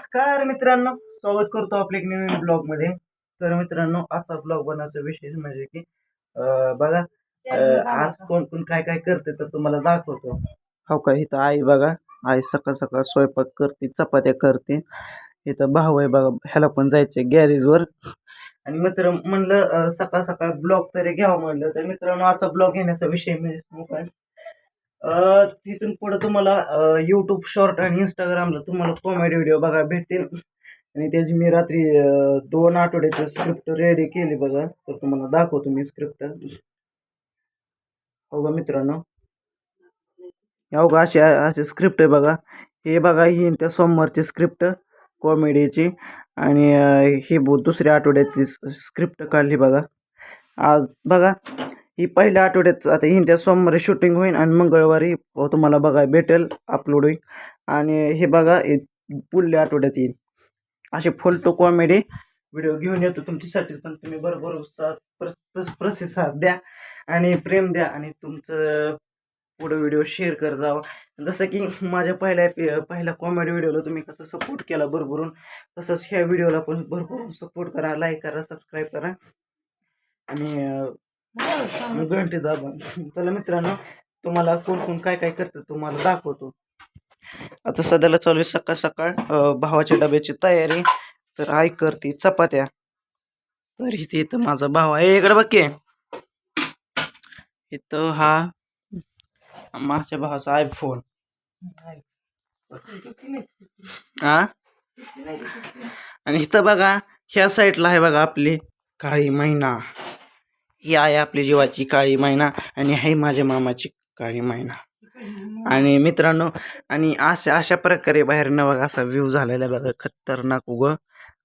नमस्कार मित्रांनो स्वागत करतो आपल्या एक नवीन ब्लॉगमध्ये. तर मित्रांनो असा ब्लॉग बनवायचा विशेष म्हणजे की अं, बघा अं, आज कोण कोण काय काय करते तर तुम्हाला दाखवतो. हो का इथं आई बघा आई सकाळ सकाळ स्वयंपाक करते चपात्या करते. इथं भाऊ आहे बघा ह्याला पण जायचे गॅरेजवर आणि मित्र म्हणलं अं, सकाळ सकाळ ब्लॉग तरी घ्यावं म्हणलं. तर मित्रांनो आजचा ब्लॉग घेण्याचा विषय म्हणजे तिथून पुढे तुम्हाला यूट्यूब शॉर्ट आणि इंस्टाग्रामला तुम्हाला कॉमेडी व्हिडिओ बघा भेटतील. आणि त्याची मी रात्री दोन आठवड्याची स्क्रिप्ट रेडी केली बघा. तर तुम्हाला दाखवतो मी स्क्रिप्ट हो का मित्रांनो? हो का? अशी अशी स्क्रिप्ट आहे बघा. हे बघा ही त्या सोमवारची स्क्रिप्ट कॉमेडीची आणि ही दुसऱ्या आठवड्याची स्क्रिप्ट काढली बघा. आज बघा. ही पहिल्या आठवड्यात आता हिंद्या सोमवारी शूटिंग होईल आणि मंगळवारी तुम्हाला बघा भेटेल अपलोड होईल. आणि हे बघा हे पुढल्या आठवड्यात येईल. असे फुलटो कॉमेडी व्हिडिओ घेऊन येतो. तुमच्यासाठी पण तुम्ही बरोबर सा- प्रतिसाद द्या आणि प्रेम द्या आणि तुमचं पुढे व्हिडिओ शेअर कर जावा. जसं की माझ्या पहिल्या पहिल्या कॉमेडी व्हिडिओला तुम्ही कसं सपोर्ट केला भरभरून तसंच ह्या व्हिडिओला पण भरभरून सपोर्ट करा लाईक करा सबस्क्राईब करा. आणि घंटे दाबा. चला मित्रांनो तुम्हाला कोण कोण काय काय करतं तुम्हाला दाखवतो. आता सध्याला चालू आहे सकाळ सकाळ भावाच्या डब्याची तयारी. तर आई करते चपात्या. तर इथे इथं माझा भाव आहे. इकडे बघ की. इथं हा माझ्या भावाचा आयफोन हा? आणि इथं बघा ह्या साईडला आहे बघा आपली काळी महिना ही आहे आपली जीवाची काळी मैना आणि ही माझ्या मामाची काळी मैना. आणि मित्रांनो आणि अशा अशा प्रकारे बाहेर न बघा असा व्ह्यू झालेला आहे बघा. खतरनाक उग.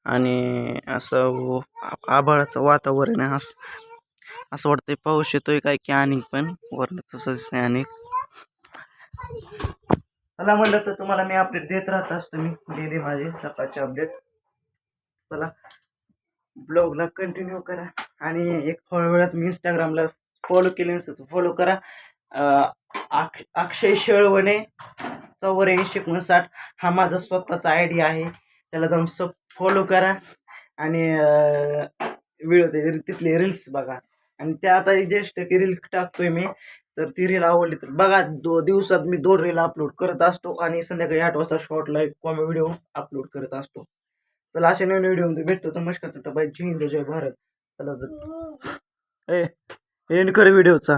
आणि असं आभाळाचं वातावरण आहे असं असं वाटतंय. पाऊस येतोय काय की आणि पण वरण तसंच आहे आणि. चला म्हणलं तर तुम्हाला मी अपडेट देत राहत असतो मी. डेली माझे सकाळचे अपडेट चला ब्लॉगला कंटिन्यू करा. आणि एक थोड्या वेळात मी इंस्टाग्रामला फॉलो केले नसतं फॉलो करा. आक्ष अक्षय शेळवणे चौऱ्याऐंशी एकोणसाठ हा माझा स्वतःचा आय डी आहे. त्याला जाऊन सब फॉलो करा. आणि व्हिडिओ ते तिथले रील्स बघा. आणि त्या आता जस्ट की रील टाकतोय मी तर ती रील आवडली तर बघा. दो दिवसात मी दोन रील अपलोड करत असतो आणि संध्याकाळी आठ वाजता short like comedy video upload करत असतो. चला अशा नवीन व्हिडिओमध्ये भेटतो. तर मस्त बाई जय हिंद जय भारत. ए एंड कर व्हिडिओचा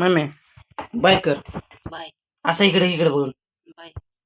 मम्मी बाय कर. बाय असं इकडे इकडे बघून.